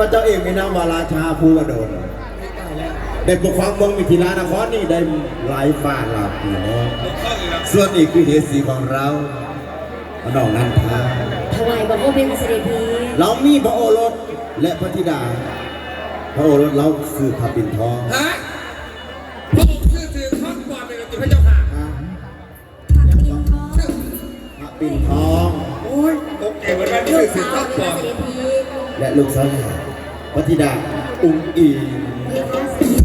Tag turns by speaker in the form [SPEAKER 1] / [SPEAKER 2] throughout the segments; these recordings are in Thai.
[SPEAKER 1] พเจ้าเองมีนามวาราชาภูวดลได้ปกครองเมืองมิถิลานครนี่ได้หลายฝ่าหลายปีแล้วส่วนอีกคือเหตุสีของเราน้องนันทา
[SPEAKER 2] ถวายบังคมเป็นเสด็จพี
[SPEAKER 1] เรามีพระโอรสและพระธิดา พระโอรสเราคือพระปิ่นทอง
[SPEAKER 3] ฮะพระองค์ชื่อถือข้องความเป็นติพระเจ้าค่ะ
[SPEAKER 1] อ่า
[SPEAKER 2] ผักปินทอง
[SPEAKER 3] ชื่อ
[SPEAKER 1] พระปิ่นทอง
[SPEAKER 3] โอ้ยตกใจเหมือนกัน
[SPEAKER 2] ลู
[SPEAKER 3] ชื่อกถือ
[SPEAKER 2] สา
[SPEAKER 3] ข้
[SPEAKER 2] ว
[SPEAKER 3] องค
[SPEAKER 2] เป็น
[SPEAKER 3] วาม
[SPEAKER 2] เสด็จพี
[SPEAKER 1] และลูกสาว พระธิดา อุ้งอิง
[SPEAKER 2] เรียกว่าเสด็จ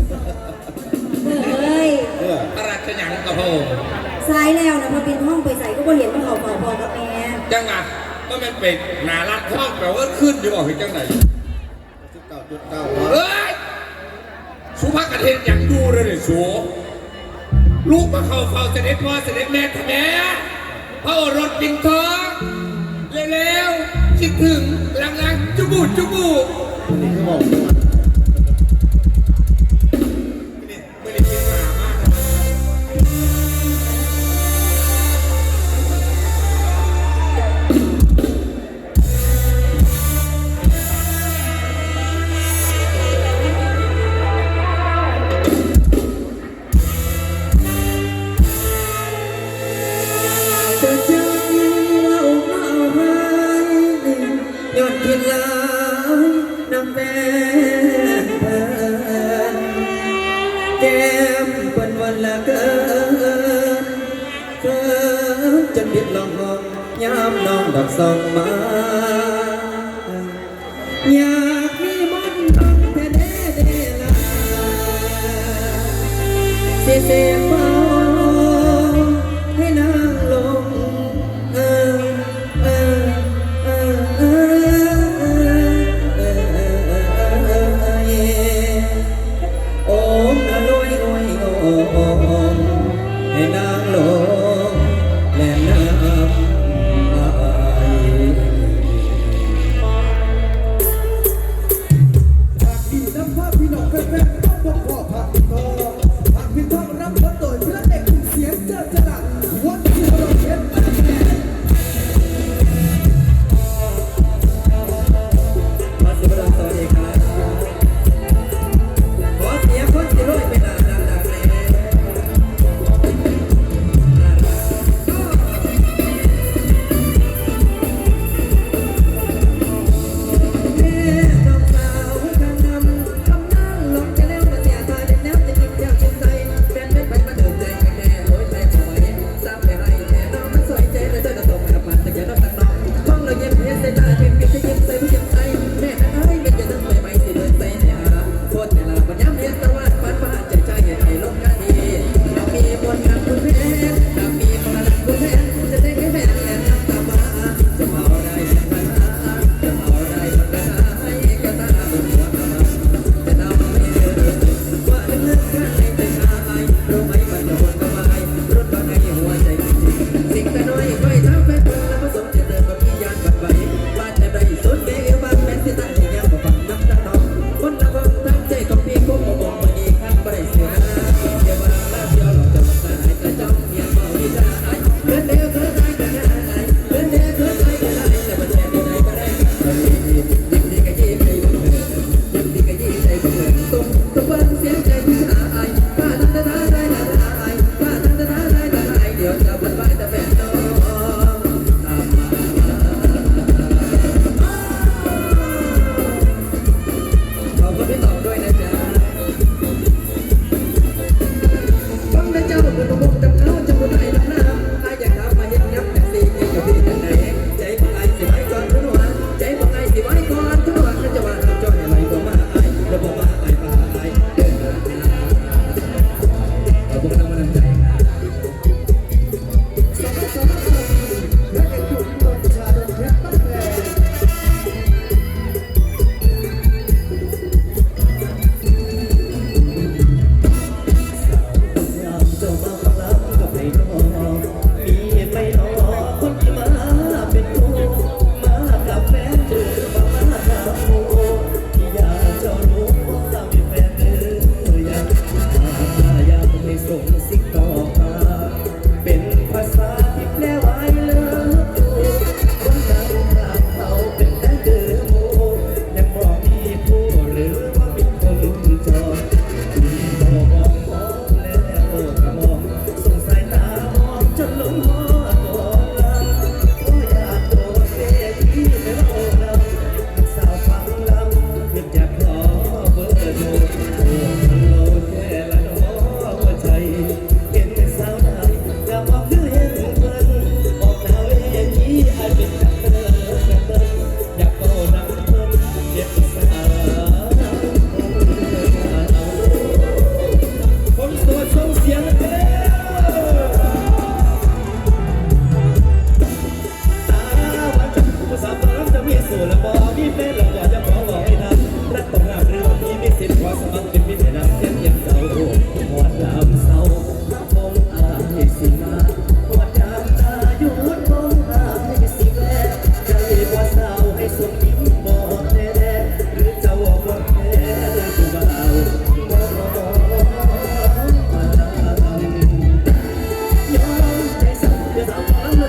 [SPEAKER 2] เฮ้ย
[SPEAKER 1] เออ
[SPEAKER 3] พระราชยังกับพระองค์
[SPEAKER 2] สายแล้วนะพอเป็นห้องไปใส่ก็บ่เห็นว่าเขาเฝ้าพ่อกับแม่
[SPEAKER 3] จังหวะก็มันเป็นนารักท้องแปลว่าขึ้นอยู่บอกเห็นจังไหน
[SPEAKER 1] จุดเก้าจุดเก้า
[SPEAKER 3] เอ้ยสุภาพกระเทนยังดูเลยเนี่ยสูลูกมาเข้าเฝ้าเสด็จพ่อเสด็จแม่ทำแม่พระโอรสปิ่นทองเร็วๆคิดถึงลังๆจุบูจุบู
[SPEAKER 1] นี่
[SPEAKER 4] จนผิดลองหองยามน้องดอกสองมา อยากมีมนต์รักแท้เดลาสิเสียเฝ้า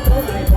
[SPEAKER 4] เท่าไหร่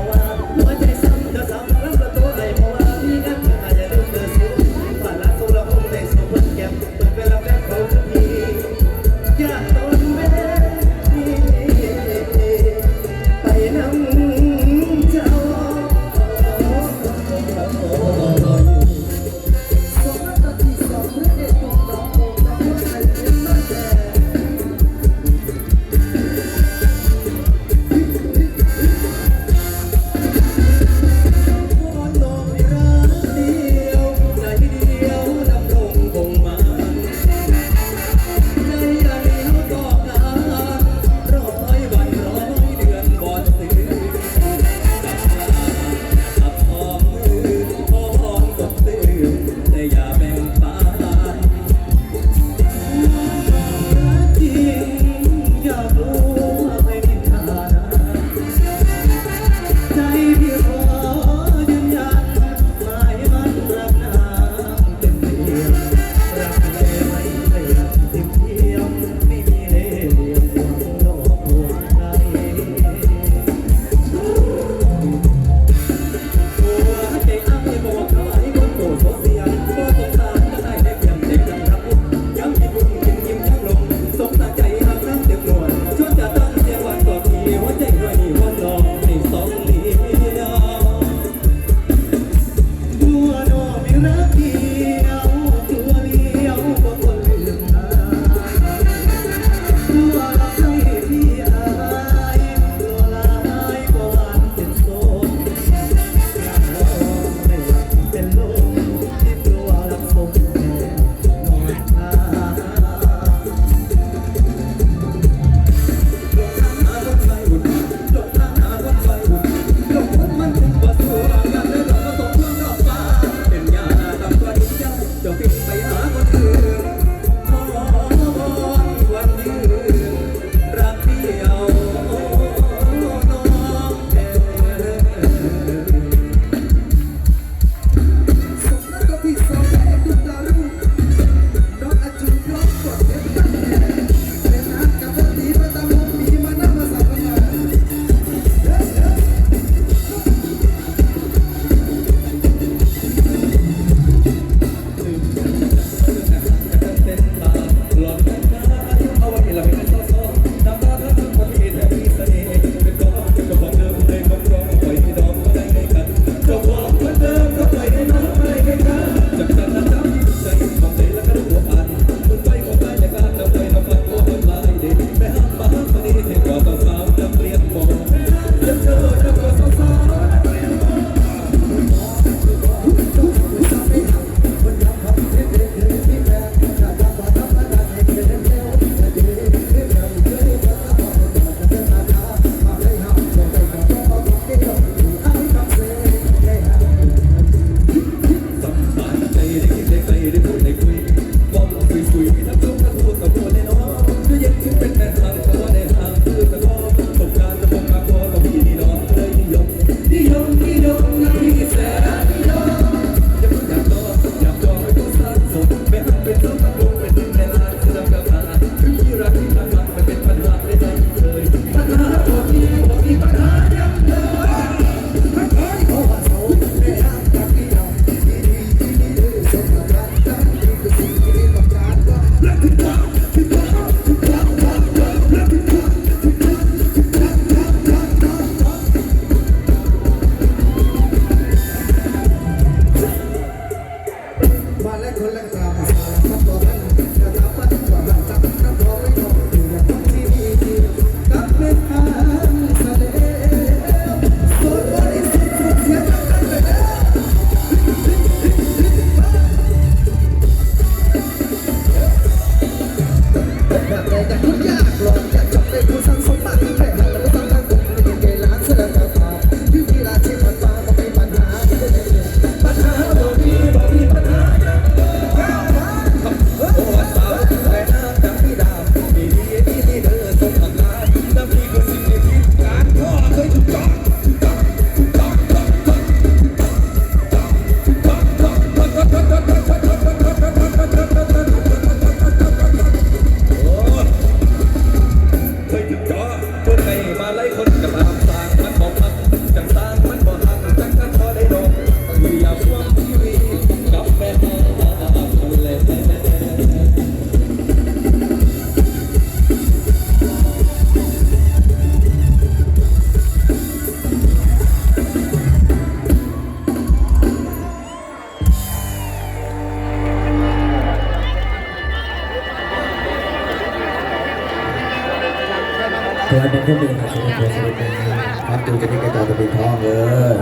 [SPEAKER 4] ไว้เป็นเครื่อมือทางเศรษฐกินนะครับดูจะได้กระจายไปเป็นท้
[SPEAKER 5] องเลย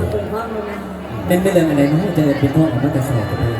[SPEAKER 5] เป็นไม่เลย
[SPEAKER 4] อะไรนะ
[SPEAKER 1] จะเป็น
[SPEAKER 6] พ่อของมัน
[SPEAKER 2] จะสาวะ